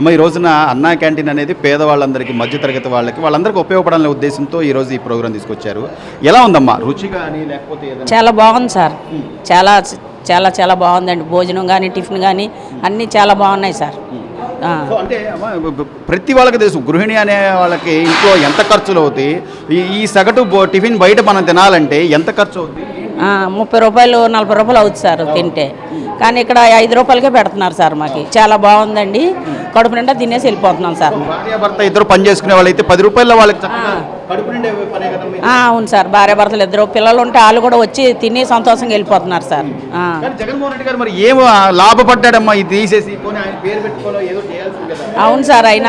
అమ్మ ఈ రోజున అన్నా క్యాంటీన్ అనేది పేదవాళ్ళందరికీ మధ్యతరగతి వాళ్ళకి వాళ్ళందరికీ ఉపయోగపడాలనే ఉద్దేశంతో ఈ రోజు ఈ ప్రోగ్రాం తీసుకొచ్చారు. ఎలా ఉందమ్మా? రుచి కానీ లేకపోతే ఏదైనా చాలా బాగుంది సార్. చాలా చాలా చాలా బాగుందండి. భోజనం కానీ టిఫిన్ కానీ అన్నీ చాలా బాగున్నాయి సార్. ఆ. సో అంటే అమ్మ, బ- బ- ప్రతి వాళ్ళకి తెలుసు గృహిణి అనే వాళ్ళకి ఇంట్లో ఎంత ఖర్చులు అవుతాయి? ఈ ఈ సగటు బో- టిఫిన్ బయట మనం తినాలంటే ఎంత ఖర్చు అవుతుంది ముప్పై రూపాయలు నలభై రూపాయలు అవుతుంది సార్ తింటే. కానీ ఇక్కడ ఐదు రూపాయలకే పెడుతున్నారు సార్ మాకు. చాలా బాగుందండి. కడుపు నిండా తినేసి వెళ్ళిపోతున్నాం సార్ ఇద్దరు పని చేసుకునే వాళ్ళైతే పది రూపాయల వాళ్ళకి అవును సార్. భార్య భర్తలు ఇద్దరు పిల్లలు ఉంటే వాళ్ళు కూడా వచ్చి తిని సంతోషంగా వెళ్ళిపోతున్నారు సార్. జగన్మోహన్ రెడ్డి గారు మరి ఏం లాభపడ్డాడమ్మా ఇది తీసేసి అవును సార్. ఆయన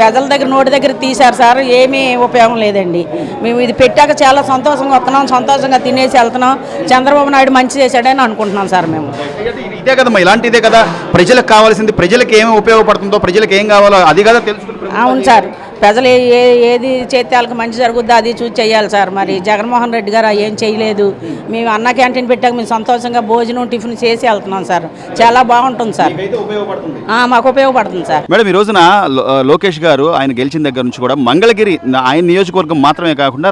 ప్రజల దగ్గర నోటి దగ్గర తీశారు సార్. ఏమీ ఉపయోగం లేదండి. మేము ఇది పెట్టాక చాలా సంతోషంగా వస్తున్నాం. సంతోషంగా తినేసి వెళ్తున్నాం. చంద్రబాబు నాయుడు మంచి చేశాడని అనుకుంటున్నాం సార్ మేము. ఇదే కదమ్మా ఇలాంటిదే కదా. ప్రజలకు కావాల్సింది ప్రజలకు ఏమి ఉపయోగపడుతుందో ప్రజలకు ఏం కావాలో అది కదా తెలుసు అవును సార్. ప్రజలు ఏ- ఏది చేస్తే వాళ్ళకి మంచి జరుగుద్దో అది చూసి చేయాలి సార్. మరి జగన్మోహన్ రెడ్డి గారు ఏం చేయలేదు. మేము అన్న క్యాంటీన్ పెట్టాక మేము సంతోషంగా భోజనం టిఫిన్ చేసి వెళ్తున్నాం సార్. చాలా బాగుంటుంది సార్. అయితే ఉపయోగపడుతుంది. ఆ, మాకు ఉపయోగపడుతుంది సార్. మేడం ఈ రోజున లో- లోకేష్ గారు ఆయన గెలిచిన దగ్గర నుంచి కూడా మంగళగిరి ఆయన నియోజకవర్గం మాత్రమే కాకుండా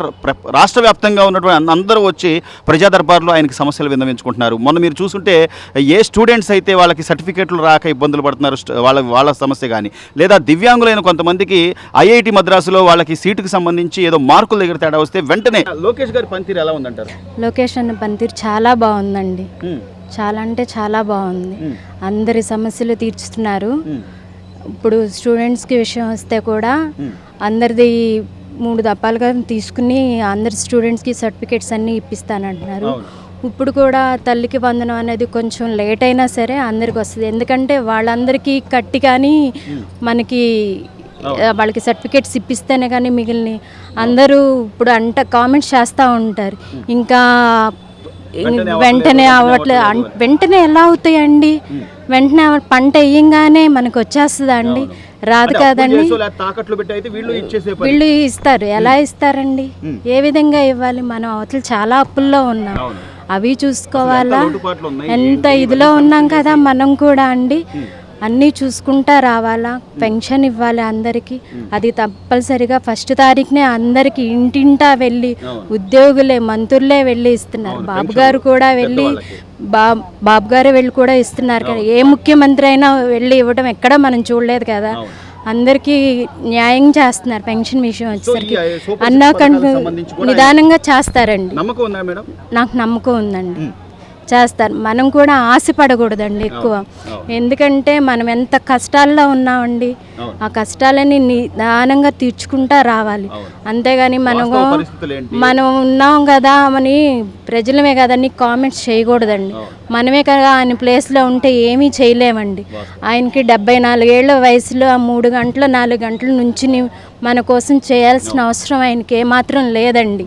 రాష్ట్ర వ్యాప్తంగా ఉన్నటువంటి అందరూ వచ్చి ప్రజా దర్బార్లో ఆయనకి సమస్యలు విన్నవించుకుంటున్నారు. మొన్న మీరు చూస్తుంటే ఏ స్టూడెంట్స్ అయితే వాళ్ళకి సర్టిఫికేట్లు రాక ఇబ్బందులు పడుతున్నారు వాళ్ళ వాళ్ళ సమస్య కానీ లేదా దివ్యాంగులైన కొంతమందికి ఐఐటి మద్రాసులో వాళ్ళకి సీటుకి సంబంధించి ఏదో మార్కుల దగ్గర తేడా వస్తే వెంటనే లోకేష్ గారి పనితీరు ఎలా ఉందంటారు? లొకేషన్ పనితీరు చాలా బాగుందండి. చాలా అంటే చాలా బాగుంది. అందరి సమస్యలు తీర్చుతున్నారు. ఇప్పుడు స్టూడెంట్స్కి విషయం వస్తే కూడా అందరిది మూడు దప్పాలుగా తీసుకుని అందరి స్టూడెంట్స్కి సర్టిఫికేట్స్ అన్నీ ఇప్పిస్తానంటున్నారు. ఇప్పుడు కూడా తల్లికి వందనం అనేది కొంచెం లేట్ అయినా సరే అందరికి వస్తుంది. ఎందుకంటే వాళ్ళందరికీ కట్టి కానీ మనకి వాళ్ళకి సర్టిఫికేట్స్ ఇప్పిస్తేనే కానీ మిగిలిన అందరూ ఇప్పుడు అంట కామెంట్స్ చేస్తూ ఉంటారు. ఇంకా వెంటనే అవ్వట్లేదు అన్- వెంటనే ఎలా అవుతాయండి? వెంటనే పంట వేయంగానే మనకు వచ్చేస్తుందా అండి? రాదు కదండి. వీళ్ళు ఇస్తారు. ఎలా ఇస్తారండి? ఏ విధంగా ఇవ్వాలి? మనం అవతల చాలా అప్పుల్లో ఉన్నాం. అవి చూసుకోవాలా? ఎంత ఇదిలో ఉన్నాం కదా మనం కూడా అండి. అన్నీ చూసుకుంటా రావాలా? పెన్షన్ ఇవ్వాలి అందరికీ? అది తప్పనిసరిగా ఫస్ట్ తారీఖునే అందరికి ఇంటింటా వెళ్ళి ఉద్యోగులే మంత్రులే వెళ్ళి ఇస్తున్నారు. బాబు గారు కూడా వెళ్ళి బా బాబు గారే వెళ్ళి కూడా ఇస్తున్నారు కదా. ఏ ముఖ్యమంత్రి అయినా వెళ్ళి ఇవ్వడం ఎక్కడ మనం చూడలేదు కదా. అందరికీ న్యాయం చేస్తున్నారు పెన్షన్ విషయం వచ్చేసరికి. అన్నా నిదానంగా చేస్తారండి. నాకు నమ్మకం ఉందండి. చేస్తారు. మనం కూడా ఆశపడకూడదండి ఎక్కువ. ఎందుకంటే మనం ఎంత కష్టాల్లో ఉన్నామండి ఆ కష్టాలని నిదానంగా తీర్చుకుంటా రావాలి. అంతేగాని మనం వాస్తవ పరిస్థితులు ఏంటి? మనం ఉన్నాం కదా అని ప్రజలమే కదండి కామెంట్స్ చేయకూడదండి. మనమే కదా ఆయన ప్లేస్లో ఉంటే ఏమీ చేయలేమండి. ఆయనకి డెబ్బై నాలుగేళ్ళ వయసులో ఆ మూడు గంటలు నాలుగు గంటల నుంచి మన కోసం చేయాల్సిన అవసరం ఆయనకి ఏమాత్రం లేదండి.